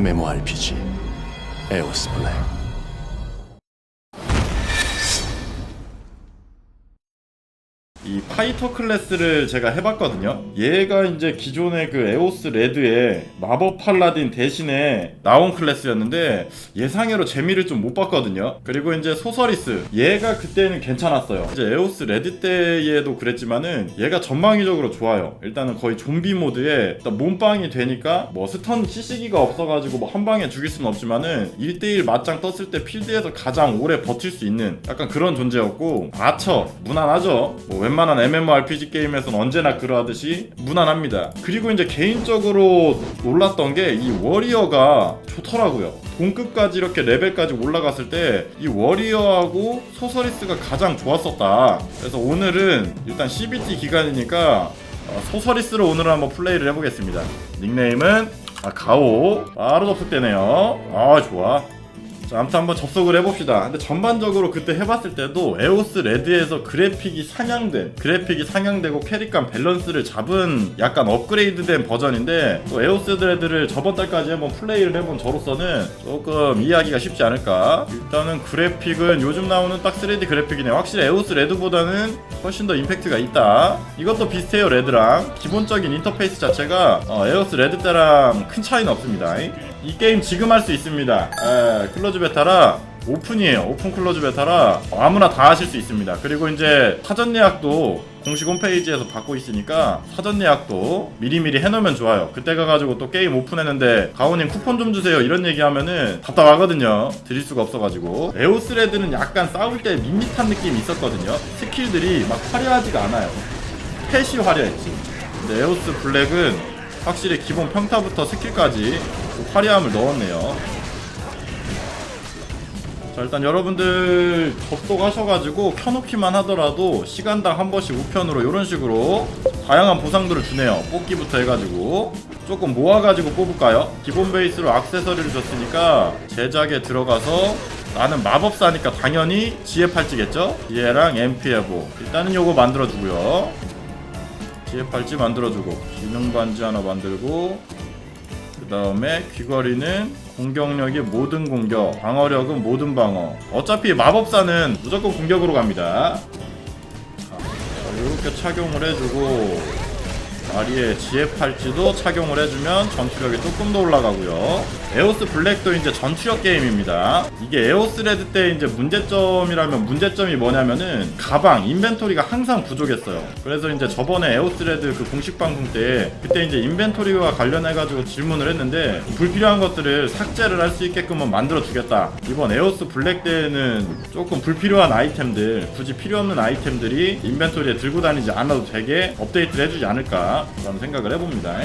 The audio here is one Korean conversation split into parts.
MMORPG 에오스 블랙 이 파이터 클래스를 제가 해봤거든요. 얘가 이제 기존의 그 에오스 레드의 마법 팔라딘 대신에 나온 클래스였는데 예상외로 재미를 좀 못 봤거든요. 그리고 이제 소서리스 얘가 그때는 괜찮았어요. 이제 에오스 레드 때에도 그랬지만은 얘가 전방위적으로 좋아요. 일단은 거의 좀비 모드에 몸빵이 되니까 뭐 스턴 CC기가 없어가지고 뭐 한 방에 죽일 수는 없지만은 1대1 맞짱 떴을 때 필드에서 가장 오래 버틸 수 있는 약간 그런 존재였고 아처 무난하죠. 뭐 웬만한 MMORPG 게임에서는 언제나 그러하듯이 무난합니다. 그리고 이제 개인적으로 놀랐던 게 이 워리어가 좋더라고요. 동급까지 이렇게 레벨까지 올라갔을 때 이 워리어하고 소서리스가 가장 좋았었다. 그래서 오늘은 일단 CBT 기간이니까 어, 소서리스로 오늘 한번 플레이를 해보겠습니다. 닉네임은 아, 가오. 바로 접속되네요. 아 좋아. 자, 아무튼 한번 접속을 해봅시다. 근데 전반적으로 그때 해봤을 때도 에오스 레드에서 그래픽이 상향된, 그래픽이 상향되고 캐릭감 밸런스를 잡은 약간 업그레이드된 버전인데 또 에오스 레드를 저번 달까지 한번 플레이를 해본 저로서는 조금 이해하기가 쉽지 않을까. 일단은 그래픽은 요즘 나오는 딱 3D 그래픽이네. 확실히 에오스 레드보다는 훨씬 더 임팩트가 있다. 이것도 비슷해요 레드랑. 기본적인 인터페이스 자체가 어, 에오스 레드 때랑 큰 차이는 없습니다. 이 게임 지금 할 수 있습니다. 에, 클로즈 베타라 오픈이에요. 오픈 클로즈 베타라 아무나 다 하실 수 있습니다. 그리고 이제 사전 예약도 공식 홈페이지에서 받고 있으니까 사전 예약도 미리미리 해놓으면 좋아요. 그때 가가지고 또 게임 오픈했는데 가오님 쿠폰 좀 주세요 이런 얘기하면은 답답하거든요. 드릴 수가 없어가지고 에오스 레드는 약간 싸울 때 밋밋한 느낌이 있었거든요. 스킬들이 막 화려하지가 않아요. 펫이 화려했지. 근데 에오스 블랙은 확실히 기본 평타부터 스킬까지 좀 화려함을 넣었네요. 자 일단 여러분들 접속하셔가지고 켜놓기만 하더라도 시간당 한 번씩 우편으로 이런 식으로 다양한 보상들을 주네요. 뽑기부터 해가지고 조금 모아가지고 뽑을까요? 기본 베이스로 악세서리를 줬으니까 제작에 들어가서 나는 마법사니까 당연히 지혜 팔찌겠죠? 지혜랑 MP에보 일단은 요거 만들어주고요. 지혜 팔찌 만들어주고 기능 반지 하나 만들고 그 다음에 귀걸이는 공격력이 모든 공격, 방어력은 모든 방어. 어차피 마법사는 무조건 공격으로 갑니다. 자, 이렇게 착용을 해주고 다리에 지혜 팔찌도 착용을 해주면 전투력이 조금 더 올라가고요. 에오스 블랙도 이제 전투력 게임입니다. 이게 에오스 레드 때 이제 문제점이라면 문제점이 뭐냐면은 가방, 인벤토리가 항상 부족했어요. 그래서 이제 저번에 에오스 레드 그 공식 방송 때 그때 이제 인벤토리와 관련해가지고 질문을 했는데 불필요한 것들을 삭제를 할 수 있게끔은 만들어 주겠다. 이번 에오스 블랙 때는 조금 불필요한 아이템들, 굳이 필요 없는 아이템들이 인벤토리에 들고 다니지 않아도 되게 업데이트를 해주지 않을까 라는 생각을 해봅니다.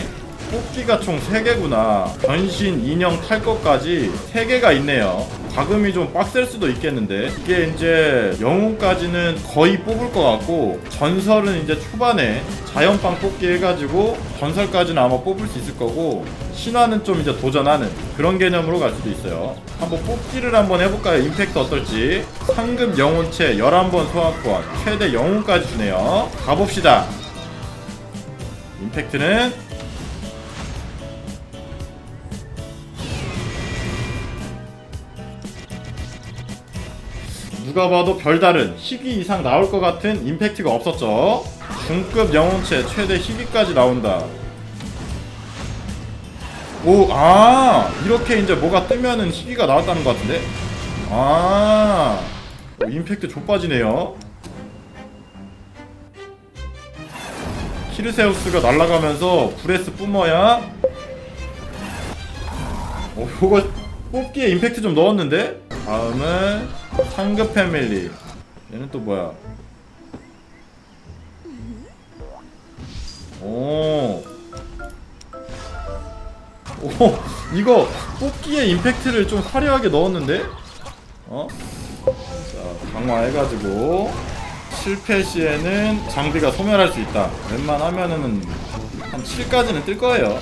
뽑기가 총 3개구나. 변신, 인형 탈 것까지 3개가 있네요. 과금이 좀 빡셀 수도 있겠는데 이게 이제 영웅까지는 거의 뽑을 것 같고 전설은 이제 초반에 자연빵 뽑기 해가지고 전설까지는 아마 뽑을 수 있을 거고 신화는 좀 이제 도전하는 그런 개념으로 갈 수도 있어요. 한번 뽑기를 한번 해볼까요? 임팩트 어떨지. 상급 영혼체 11번 소환권 최대 영웅까지 주네요. 가봅시다. 임팩트는 누가 봐도 별다른 희귀 이상 나올 것 같은 임팩트가 없었죠. 중급 영웅체 최대 희귀까지 나온다. 오, 아, 이렇게 이제 뭐가 뜨면은 희귀가 나왔다는 것 같은데? 아, 오, 임팩트 좆빠지네요. 키르세우스가 날아가면서 브레스 뿜어야 어, 요거 뽑기에 임팩트 좀 넣었는데? 다음은 상급 패밀리 얘는 또 뭐야 오. 오, 이거 뽑기에 임팩트를 좀 화려하게 넣었는데? 어? 자, 강화해가지고 실패 시에는 장비가 소멸할 수 있다. 웬만하면은 한 7까지는 뜰 거예요.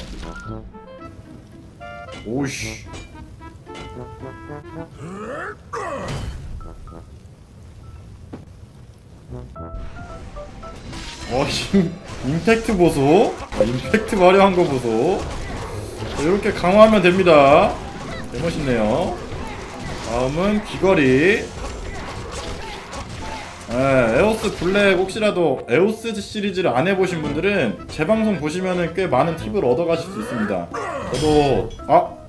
오씨. 어, 임, 임팩트 보소? 아, 임팩트 화려한 거 보소. 이렇게 강화하면 됩니다. 멋있네요. 다음은 귀걸이. 예, 에오스 블랙 혹시라도 에오스 시리즈를 안 해보신 분들은 제 방송 보시면은 꽤 많은 팁을 얻어가실 수 있습니다. 저도 아.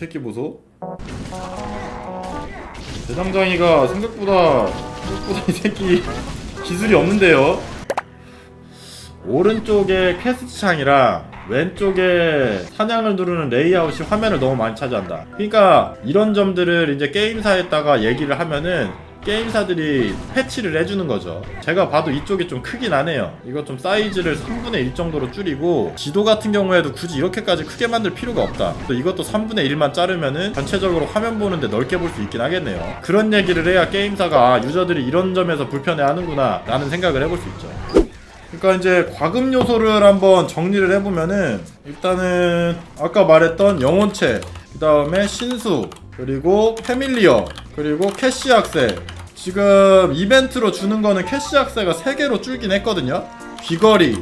새끼 보소. 대장장이가 생각보다 생각보다 이 새끼 기술이 없는데요. 오른쪽에 퀘스트 창이랑 왼쪽에 사냥을 누르는 레이아웃이 화면을 너무 많이 차지한다. 그러니까 이런 점들을 이제 게임사에다가 얘기를 하면은 게임사들이 패치를 해주는 거죠. 제가 봐도 이쪽이 좀 크긴 하네요. 이거 좀 사이즈를 3분의 1 정도로 줄이고 지도 같은 경우에도 굳이 이렇게까지 크게 만들 필요가 없다. 또 이것도 3분의 1만 자르면은 전체적으로 화면 보는데 넓게 볼 수 있긴 하겠네요. 그런 얘기를 해야 게임사가 아, 유저들이 이런 점에서 불편해 하는구나 라는 생각을 해볼 수 있죠. 그러니까 이제 과금 요소를 한번 정리를 해보면은 일단은 아까 말했던 영혼체 그 다음에 신수 그리고 패밀리어 그리고 캐시 악세 지금 이벤트로 주는 거는 캐시 악세가 3개로 줄긴 했거든요. 귀걸이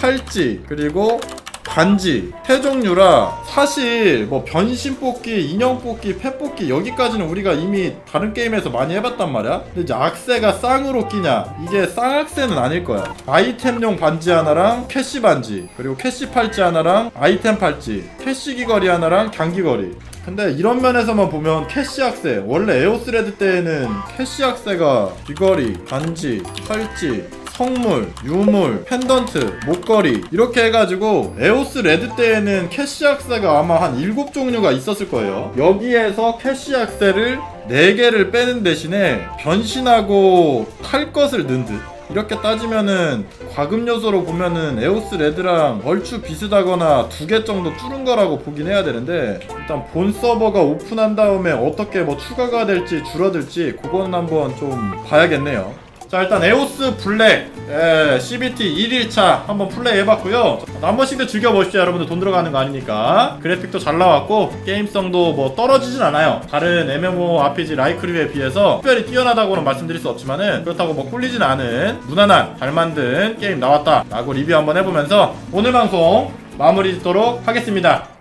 팔찌 그리고 반지 태종류라 사실 뭐 변신 뽑기 인형 뽑기 펫 뽑기 여기까지는 우리가 이미 다른 게임에서 많이 해봤단 말이야. 근데 이제 악세가 쌍으로 끼냐? 이게 쌍악세는 아닐 거야. 아이템용 반지 하나랑 캐시 반지 그리고 캐시 팔찌 하나랑 아이템 팔찌 캐시 귀걸이 하나랑 장귀걸이 근데 이런 면에서만 보면 캐시 악세 원래 에오스레드 때에는 캐시 악세가 귀걸이 반지 팔찌 성물, 유물, 펜던트, 목걸이 이렇게 해가지고 에오스 레드 때에는 캐시 악세가 아마 한 7종류가 있었을 거예요. 여기에서 캐시 악세를 4개를 빼는 대신에 변신하고 탈 것을 넣은 듯 이렇게 따지면은 과금 요소로 보면은 에오스 레드랑 얼추 비슷하거나 두 개 정도 줄은 거라고 보긴 해야 되는데 일단 본 서버가 오픈한 다음에 어떻게 뭐 추가가 될지 줄어들지 그거는 한번 좀 봐야겠네요 자 일단 에오스 블랙 예, CBT 1일차 한번 플레이 해봤고요. 한 번씩도 즐겨보십시오 여러분들. 돈 들어가는 거 아니니까. 그래픽도 잘 나왔고 게임성도 뭐 떨어지진 않아요. 다른 MMORPG 라이크류에 비해서 특별히 뛰어나다고는 말씀드릴 수 없지만은 그렇다고 뭐 꿀리진 않은 무난한 잘 만든 게임 나왔다 라고 리뷰 한번 해보면서 오늘 방송 마무리 짓도록 하겠습니다